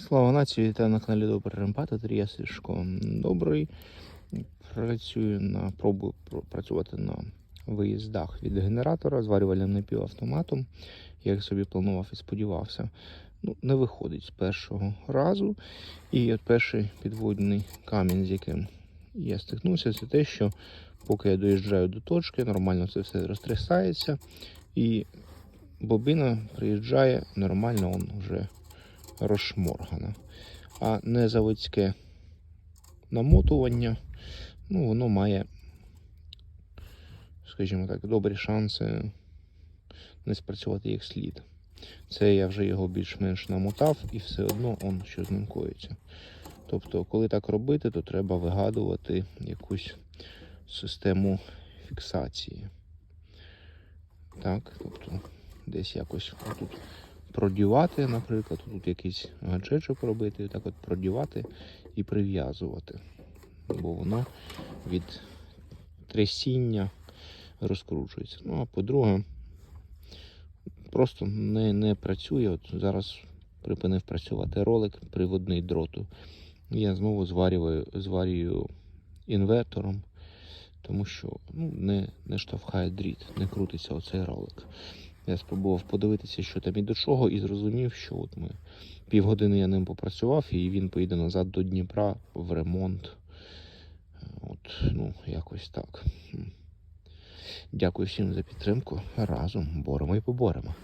Слава нації, вітаю на каналі Добрий Ремпатор, я Сишко Добрий. Працюю на пробую працювати на виїздах від генератора зварювальним напівавтоматом, як собі планував і сподівався. Ну, не виходить з першого разу. І от перший підводний камінь, з яким я стикнувся, це те, що поки я доїжджаю до точки, нормально це все розтрясається, і бобина приїжджає нормально, он вже розшморгана. А не заводське намотування, ну, воно має, скажімо так, добрі шанси не спрацювати як слід. Це я вже його більш-менш намотав і все одно он що з ним коїться. Тобто, коли так робити, то треба вигадувати якусь систему фіксації. Так, тобто десь якось отут продівати, наприклад, тут якийсь гаджечок робити, так от продівати і прив'язувати. Бо воно від трясіння розкручується. Ну, а по-друге, просто не, не працює. От зараз припинив працювати ролик приводний дроту. Я знову зварюю, зварюю інвертором, тому що ну, не, не штовхає дріт, не крутиться оцей ролик. Я спробував подивитися, що там і до чого, і зрозумів, що от ми півгодини я ним попрацював, і він поїде назад до Дніпра в ремонт. От, ну, якось так. Дякую всім за підтримку. Разом боремо і поборемо.